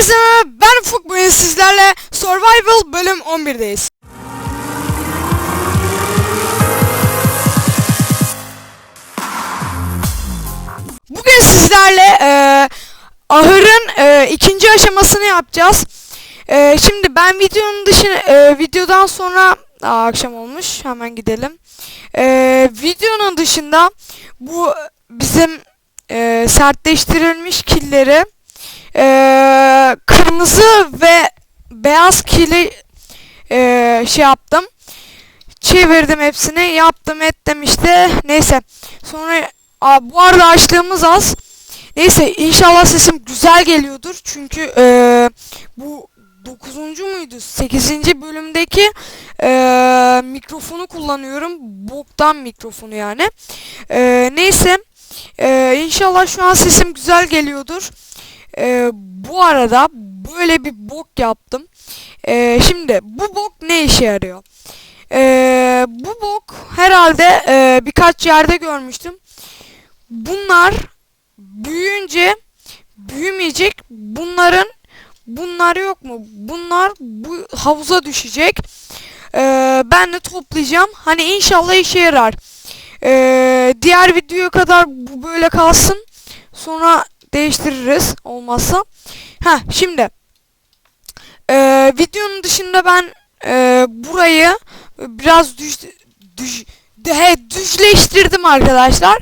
Herkese ben Ufuk bugün sizlerle Survival bölüm 11'deyiz. Bugün sizlerle e, ahırın e, ikinci aşamasını yapacağız. E, şimdi ben videonun dışına e, videodan sonra Aa, akşam olmuş hemen gidelim. E, videonun dışında bu bizim e, sertleştirilmiş killeri e, kırmızı ve beyaz kili e, şey yaptım. Çevirdim hepsini yaptım ettim işte neyse sonra Aa, bu arada açlığımız az. Neyse inşallah sesim güzel geliyordur. Çünkü e, bu 9. muydu? 8. bölümdeki e, mikrofonu kullanıyorum. Boktan mikrofonu yani. E, neyse. E, inşallah şu an sesim güzel geliyordur. E, bu arada böyle bir bok yaptım. E, şimdi bu bok ne işe yarıyor? E, bu bok herhalde e, birkaç yerde görmüştüm bunlar büyüyünce büyümeyecek. Bunların bunlar yok mu? Bunlar bu havuza düşecek. Ee, ben de toplayacağım. Hani inşallah işe yarar. Ee, diğer videoya kadar bu böyle kalsın. Sonra değiştiririz olmazsa. Ha şimdi ee, videonun dışında ben ee, burayı biraz düz, düz, de, düzleştirdim arkadaşlar.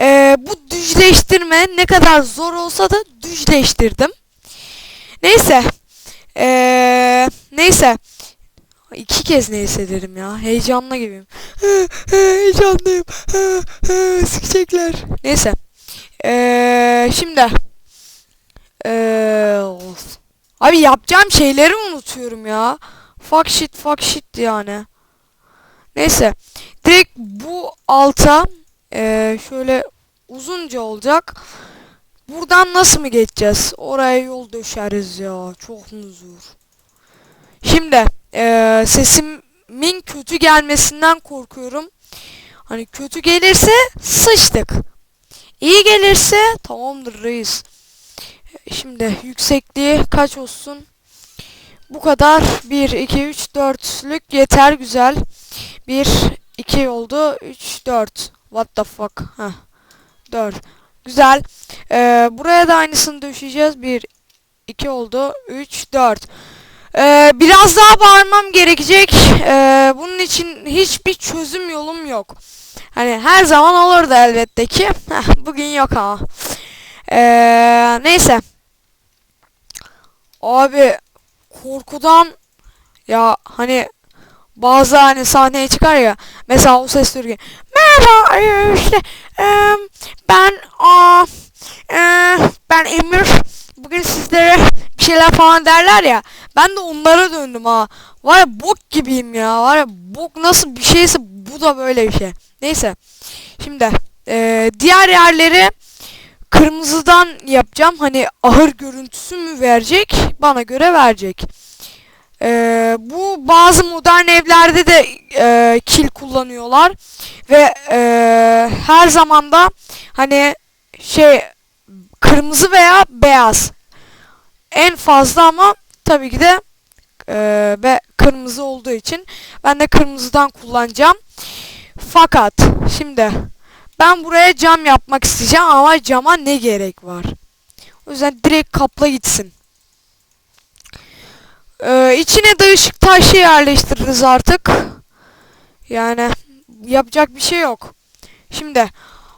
Ee, bu düzleştirme ne kadar zor olsa da düzleştirdim. Neyse. Ee, neyse. İki kez neyse dedim ya. Heyecanlı gibiyim. Heyecanlıyım. Sikecekler. Neyse. Şimdi. Ee, abi yapacağım şeyleri unutuyorum ya. Fuck shit fuck shit yani. Neyse. Direkt bu alta ee, şöyle uzunca olacak. Buradan nasıl mı geçeceğiz? Oraya yol döşeriz ya. Çok mu zor? Şimdi ee, sesimin kötü gelmesinden korkuyorum. Hani kötü gelirse sıçtık. İyi gelirse tamamdır reis. Şimdi yüksekliği kaç olsun? Bu kadar. 1, 2, 3, 4'lük yeter güzel. 1, 2 oldu. 3, 4. What the fuck? Heh. 4. Güzel. Ee, buraya da aynısını döşeyeceğiz. 1, 2 oldu. 3, 4. Ee, biraz daha bağırmam gerekecek. Ee, bunun için hiçbir çözüm yolum yok. Hani her zaman olurdu elbette ki. Bugün yok ama. Ee, neyse. Abi korkudan ya hani bazı hani sahneye çıkar ya mesela o ses ki merhaba e, işte e, ben a e, ben Emir bugün sizlere bir şeyler falan derler ya ben de onlara döndüm ha var ya bok gibiyim ya var ya bok nasıl bir şeyse bu da böyle bir şey neyse. Şimdi e, diğer yerleri kırmızıdan yapacağım. Hani ahır görüntüsü mü verecek? Bana göre verecek. Ee, bu bazı modern evlerde de e, kil kullanıyorlar. Ve e, her zaman da hani şey kırmızı veya beyaz. En fazla ama tabii ki de e, ve kırmızı olduğu için ben de kırmızıdan kullanacağım. Fakat şimdi ben buraya cam yapmak isteyeceğim ama cama ne gerek var? O yüzden direkt kapla gitsin. Ee, içine de ışık taşı yerleştiririz artık. Yani yapacak bir şey yok. Şimdi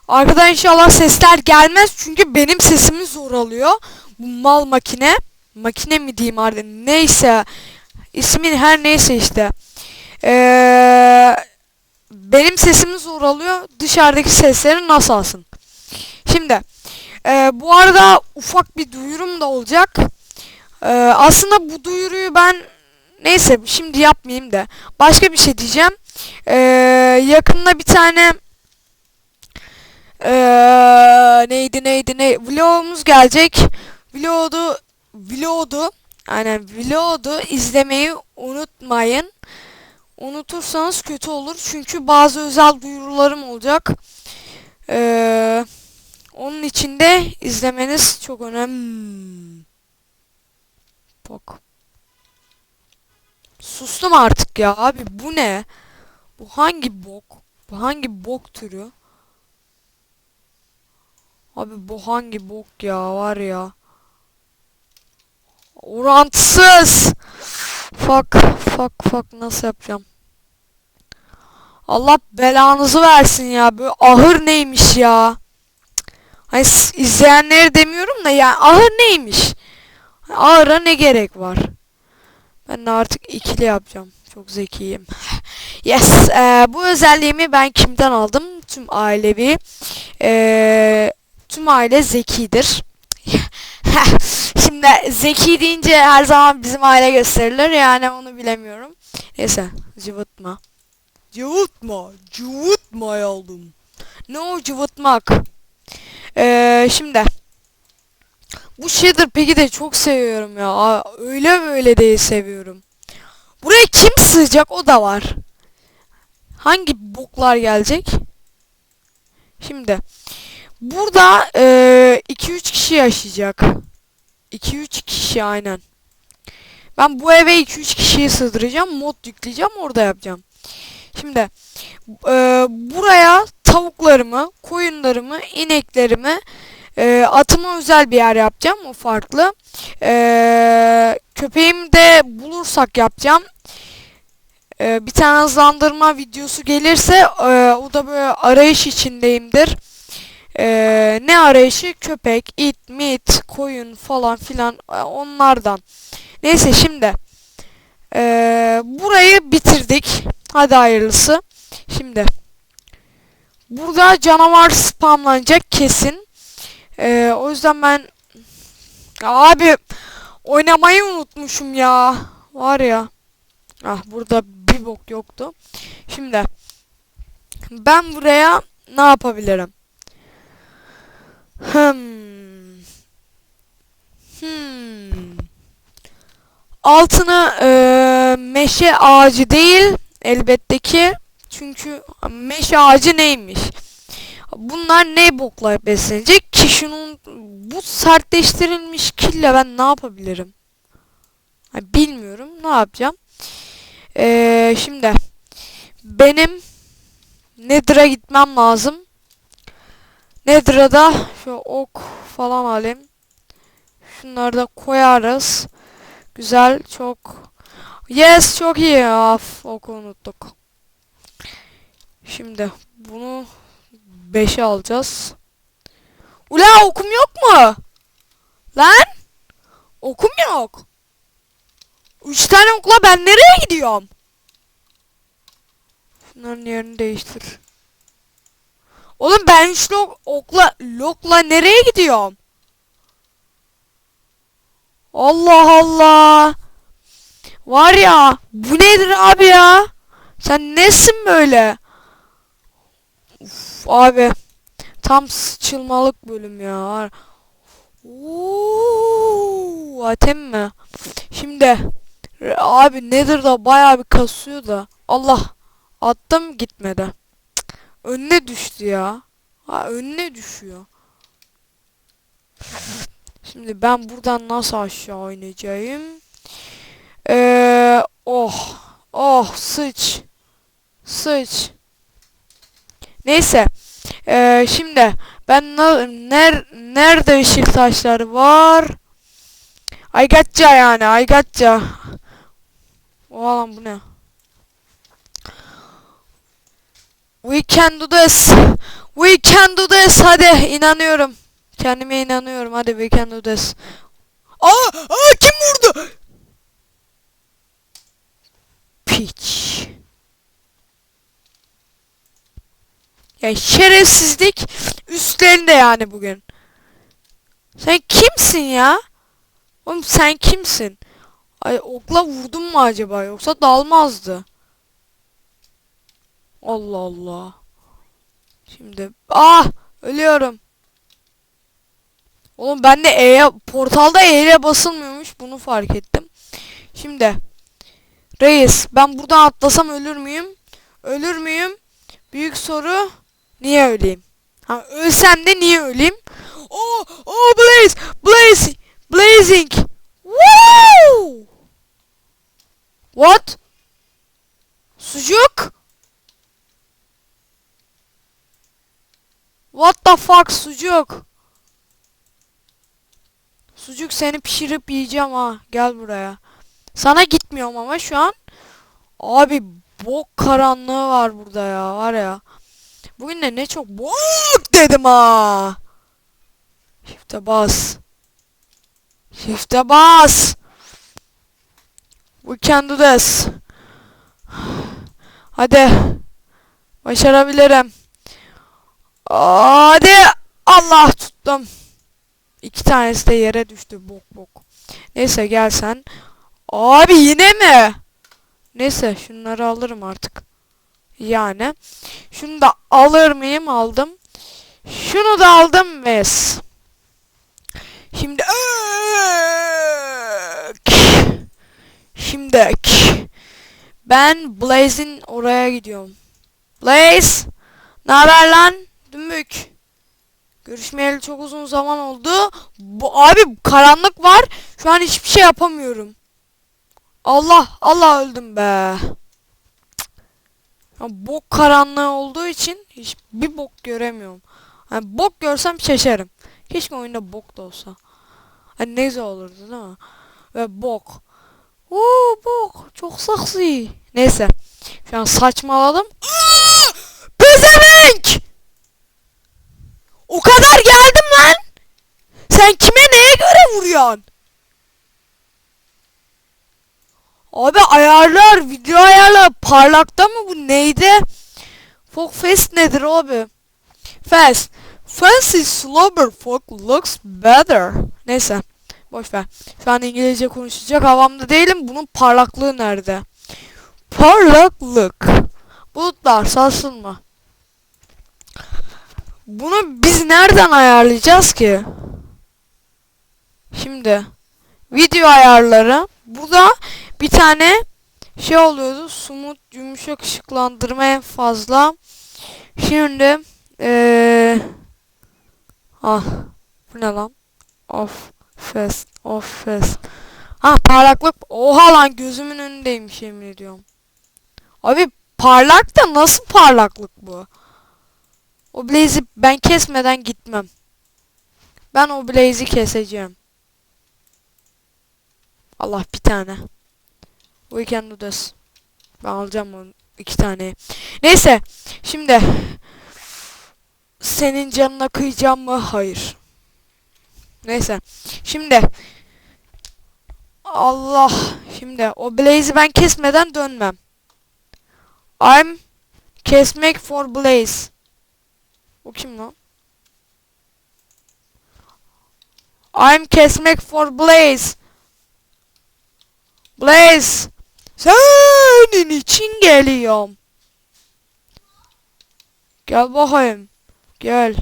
arkadan inşallah sesler gelmez çünkü benim sesimi zor alıyor. Bu mal makine. Makine mi diyeyim artık neyse. ismin her neyse işte. Ee, benim sesimi zor alıyor. Dışarıdaki sesleri nasıl alsın? Şimdi e, bu arada ufak bir duyurum da olacak. Ee, aslında bu duyuruyu ben neyse şimdi yapmayayım da başka bir şey diyeceğim. Ee, yakında bir tane ee, neydi neydi ne vlogumuz gelecek. Vlogu vlogu aynen vlogu izlemeyi unutmayın. Unutursanız kötü olur çünkü bazı özel duyurularım olacak. Ee, onun için de izlemeniz çok önemli. Bak. Sustum artık ya abi bu ne? Bu hangi bok? Bu hangi bok türü? Abi bu hangi bok ya var ya. Orantısız. Fuck fuck fuck nasıl yapacağım? Allah belanızı versin ya. Böyle ahır neymiş ya? Hani izleyenleri demiyorum da ya ahır neymiş? Ahıra ne gerek var? Ben de artık ikili yapacağım. Çok zekiyim. Yes. eee, bu özelliğimi ben kimden aldım? Tüm ailevi. Eee, tüm aile zekidir. Şimdi zeki deyince her zaman bizim aile gösterilir. Yani onu bilemiyorum. Neyse. Cıvıtma. Cıvıtma. Cıvıtmayalım. Ne o cıvıtmak? Eee şimdi. Bu shader peki de çok seviyorum ya. Aa, Öyle böyle değil seviyorum. Buraya kim sığacak o da var. Hangi boklar gelecek? Şimdi. Burada 2-3 kişi yaşayacak. 2-3 kişi aynen. Ben bu eve 2-3 kişiyi sığdıracağım. Mod yükleyeceğim orada yapacağım. Şimdi eee, buraya tavuklarımı, koyunlarımı, ineklerimi, eee atıma özel bir yer yapacağım. O farklı. Eee köpeğimi de bulursak yapacağım. Eee, bir tane hızlandırma videosu gelirse eee, o da böyle arayış içindeyimdir. Eee, ne arayışı? Köpek, it, mit, koyun falan filan eee, onlardan. Neyse şimdi eee, burayı bitirdik. Hadi hayırlısı. Şimdi burada canavar spamlanacak kesin. Eee, o yüzden ben abi oynamayı unutmuşum ya. Var ya. Ah burada bir bok yoktu. Şimdi ben buraya ne yapabilirim? Hmm. Hmm. Altını eee, meşe ağacı değil elbette ki. Çünkü meşe ağacı neymiş? Bunlar ne bokla beslenecek ki şunun bu sertleştirilmiş kille ben ne yapabilirim? Bilmiyorum ne yapacağım. Eee, şimdi benim Nether'a gitmem lazım. Nether'a şu ok falan alayım. Şunları da koyarız. Güzel çok. Yes çok iyi. Af oku unuttuk. Şimdi bunu 5'e alacağız. Ula okum yok mu? Lan? Okum yok. 3 tane okla ben nereye gidiyorum? Şunların yerini değiştir. Oğlum ben şu ok- okla lokla nereye gidiyorum? Allah Allah. Var ya bu nedir abi ya? Sen nesin böyle? Uf, abi tam sıçılmalık bölüm ya. Uuu, atem mi? Şimdi abi nedir da bayağı bir kasıyor da. Allah attım gitmedi. Cık, Önüne düştü ya. Ha önüne düşüyor. Şimdi ben buradan nasıl aşağı oynayacağım? Oh oh sıç sıç. Neyse. Eee şimdi ben ner nerede ışık taşları var? Aygatça yani Aygatça. Oha lan bu ne? We can do this. We can do this. Hadi inanıyorum. Kendime inanıyorum. Hadi we can do this. Aa, aa kim vurdu? Piç. Ya şerefsizlik üstlerinde yani bugün. Sen kimsin ya? Oğlum sen kimsin? Ay okla vurdun mu acaba yoksa dalmazdı. Allah Allah. Şimdi ah ölüyorum. Oğlum ben de E'ye portalda E'ye basılmıyormuş bunu fark ettim. Şimdi Reis ben buradan atlasam ölür müyüm? Ölür müyüm? Büyük soru niye öleyim? Ha ölsem de niye öleyim? Oh oh Blaze Blaze Blazing Woo! What? Sucuk? What the fuck sucuk? Sucuk seni pişirip yiyeceğim ha. Gel buraya. Sana gitmiyorum ama şu an. Abi bok karanlığı var burada ya. Var ya. Bugün de ne çok bok dedim ha. Shift'e bas. Shift'e bas. We can do this. Hadi. Başarabilirim. Hadi. Allah tuttum. İki tanesi de yere düştü. Bok bok. Neyse gel sen. Abi yine mi? Neyse şunları alırım artık. Yani. Şunu da alır mıyım? Aldım. Şunu da aldım. Mes. Şimdi Şimdi ben Blaze'in oraya gidiyorum. Blaze, ne haber lan? Dümbük. Görüşmeyeli çok uzun zaman oldu. Bu abi karanlık var. Şu an hiçbir şey yapamıyorum. Allah, Allah öldüm be. Bok karanlığı olduğu için hiçbir bok göremiyorum. Yani bok görsem şaşarım. Keşke oyunda bok da olsa. Hani ne güzel olurdu değil mi? Ve bok. Oo bok. Çok saksi. Neyse. Şu an saçmaladım. Pezevenk! O kadar geldim lan. Sen kime neye göre vuruyorsun? Abi ayarlar, video ayarlar parlakta mı bu neydi? Fog Fest nedir abi? Fast. Fancy slobber folk looks better. Neyse. Boş ver. Şu an İngilizce konuşacak havamda değilim. Bunun parlaklığı nerede? Parlaklık. Bulutlar sarsılma. Bunu biz nereden ayarlayacağız ki? Şimdi video ayarları. Burada bir tane şey oluyordu. Smooth yumuşak ışıklandırma en fazla. Şimdi eee ah bu ne lan? Off fast off fast. Ha parlaklık. Oha lan gözümün önündeymiş yemin ediyorum. Abi parlak da nasıl parlaklık bu? O Blaze'i ben kesmeden gitmem. Ben o Blaze'i keseceğim. Allah bir tane. We can do this. Ben alacağım onu iki tane. Neyse. Şimdi senin canına kıyacağım mı? Hayır. Neyse. Şimdi Allah. Şimdi o Blaze'i ben kesmeden dönmem. I'm kesmek for Blaze. O kim lan? I'm kesmek for Blaze. Blaze. Senin için geliyorum. Gel bakayım. Gel.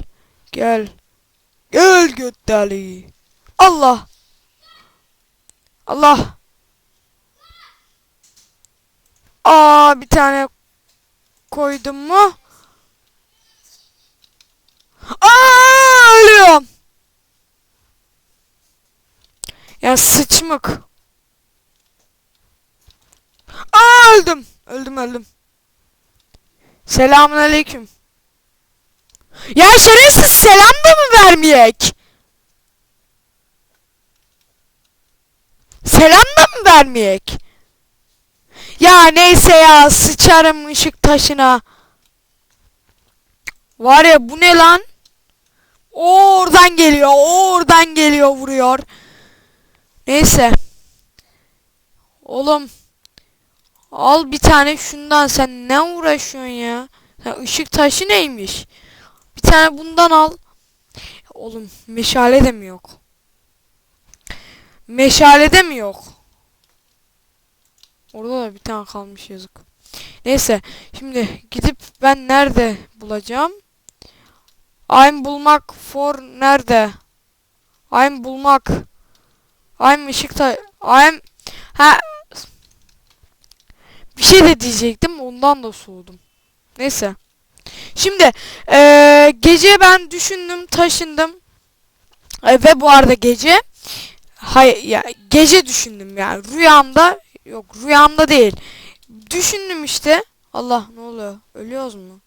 Gel. Gel götteli. Allah. Allah. Aa bir tane koydum mu? Aa ölüyorum. Ya sıçmık. Aa öldüm. Öldüm öldüm. Selamun aleyküm. Ya şerefsiz selam da mı vermeyek? Selam da mı vermeyek? Ya neyse ya sıçarım ışık taşına. Var ya bu ne lan? O oradan geliyor. O oradan geliyor vuruyor. Neyse. Oğlum. Al bir tane şundan sen ne uğraşıyorsun ya? Sen ışık taşı neymiş? Bir tane bundan al. Oğlum meşale de mi yok? Meşale de mi yok? Orada da bir tane kalmış yazık. Neyse şimdi gidip ben nerede bulacağım? I'm bulmak for nerede? I'm bulmak. I'm ışıkta. I'm ha bir şey de diyecektim ondan da soğudum. Neyse. Şimdi eee, gece ben düşündüm taşındım. E, ve bu arada gece Hayır ya gece düşündüm yani rüyamda yok rüyamda değil. Düşündüm işte. Allah ne oluyor? Ölüyoruz mu?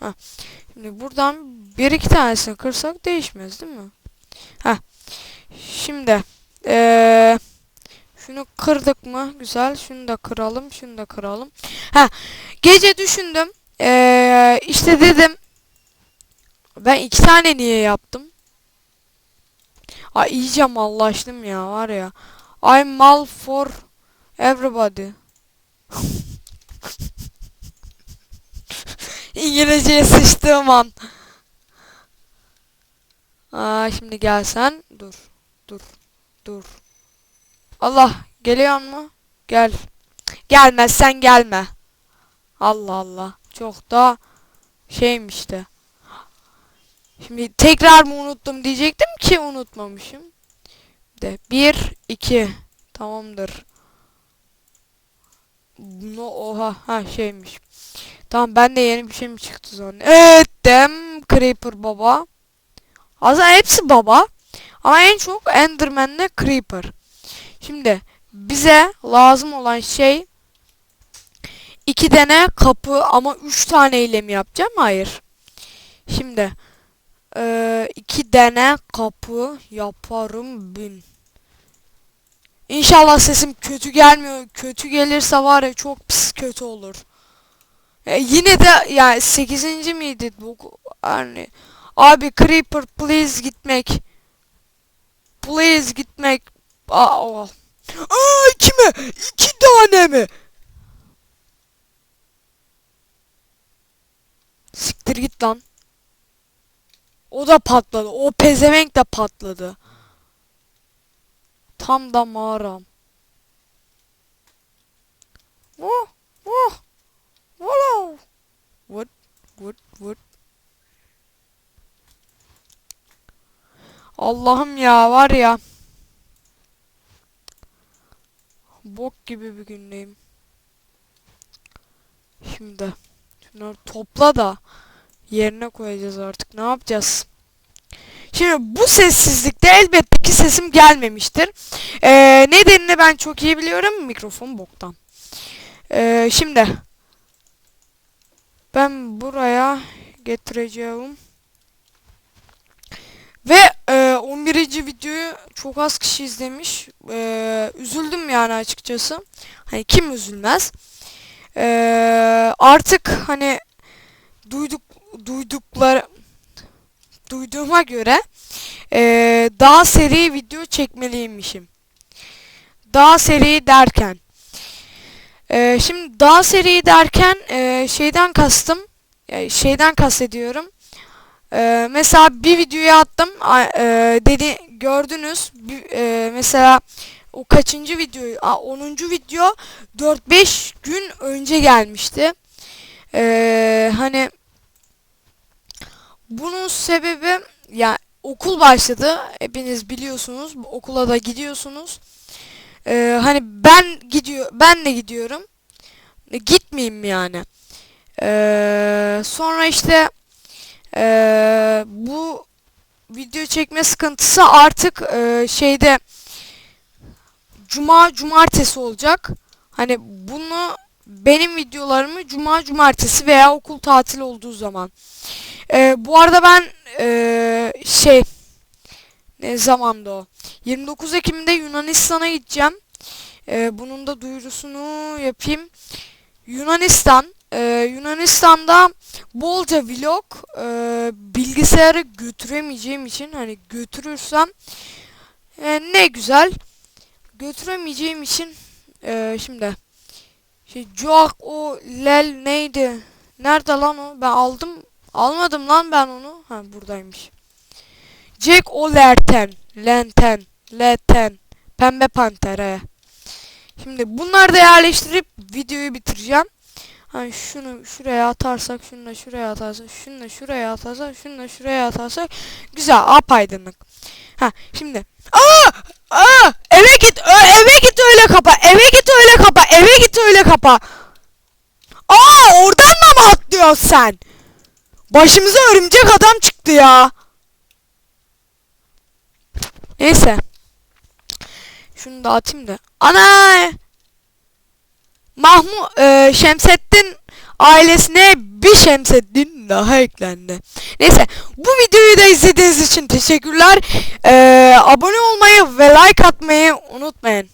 Ha. Şimdi buradan bir iki tanesini kırsak değişmez değil mi? Ha. Şimdi eee şunu kırdık mı? Güzel. Şunu da kıralım. Şunu da kıralım. Ha. Gece düşündüm. Eee işte dedim ben iki tane niye yaptım? Ay iyice mallaştım ya var ya. I'm mal for everybody. İngilizceye sıçtığım an. Aa, şimdi gelsen. Dur. Dur. Dur. Allah geliyor mu? Gel. Gelmezsen gelme. Allah Allah. Çok da şeymiş de. Şimdi tekrar mı unuttum diyecektim ki unutmamışım. De 1 2 tamamdır. No oha ha şeymiş. Tamam ben de yeni bir şey mi çıktı zannediyorum. Evet dem Creeper baba. Aslında hepsi baba. Ama en çok Enderman'le Creeper. Şimdi bize lazım olan şey iki tane kapı ama üç tane ile mi yapacağım? Hayır. Şimdi ee, iki tane kapı yaparım bin. İnşallah sesim kötü gelmiyor. Kötü gelirse var ya çok pis kötü olur. E, yine de yani 8. miydi bu yani abi creeper please gitmek. Please gitmek. Aa. Aa kime? İki tane mi? Siktir git lan. O da patladı. O pezevenk de patladı. Tam da mağaram. Oh, oh, wow. What, what, what? Allah'ım ya var ya. Bok gibi bir gündeyim. Şimdi şunları topla da yerine koyacağız artık. Ne yapacağız? Şimdi bu sessizlikte elbette ki sesim gelmemiştir. Ee, nedenini ben çok iyi biliyorum. Mikrofon boktan. Ee, şimdi ben buraya getireceğim. Ve e, 11. videoyu çok az kişi izlemiş. E, üzüldüm yani açıkçası. Hani kim üzülmez? E, artık hani duyduk duydukları duyduğuma göre e, daha seri video çekmeliymişim. Daha seri derken e, şimdi daha seri derken e, şeyden kastım e, şeyden kastediyorum. E, mesela bir videoya attım e, dedi gördünüz bir, e, mesela o kaçıncı videoyu a, 10. video 4-5 gün önce gelmişti. E, hani bunun sebebi ya okul başladı. Hepiniz biliyorsunuz. Okula da gidiyorsunuz. Ee, hani ben gidiyor ben de gidiyorum. E, Gitmeyeyim yani? Ee, sonra işte ee, bu video çekme sıkıntısı artık ee, şeyde cuma cumartesi olacak. Hani bunu benim videolarımı cuma cumartesi veya okul tatil olduğu zaman. Ee, bu arada ben ee, şey ne zamanda o? 29 Ekim'de Yunanistan'a gideceğim. Ee, bunun da duyurusunu yapayım. Yunanistan. Ee, Yunanistan'da bolca vlog e, bilgisayarı götüremeyeceğim için hani götürürsem e, ne güzel götüremeyeceğim için e, şimdi şey Joak o Lel neydi? Nerede lan o? Ben aldım. Almadım lan ben onu. Ha buradaymış. Jack O'Lerten. Lenten. Leten. Pembe Pantere. Şimdi bunları da yerleştirip videoyu bitireceğim. Hani şunu şuraya atarsak, şunu da şuraya atarsak, şunu da şuraya atarsak, şunu da şuraya atarsak güzel apaydınlık. Ha şimdi aa aa eve git eve git öyle kapa eve git öyle kapa eve git öyle kapa. Aa oradan da mı atlıyorsun sen? Başımıza örümcek adam çıktı ya. Neyse. Şunu da atayım da. Ana! Mahmut e, Şemsettin ailesine bir Şemsettin daha eklendi. Neyse bu videoyu da izlediğiniz için teşekkürler. E, abone olmayı ve like atmayı unutmayın.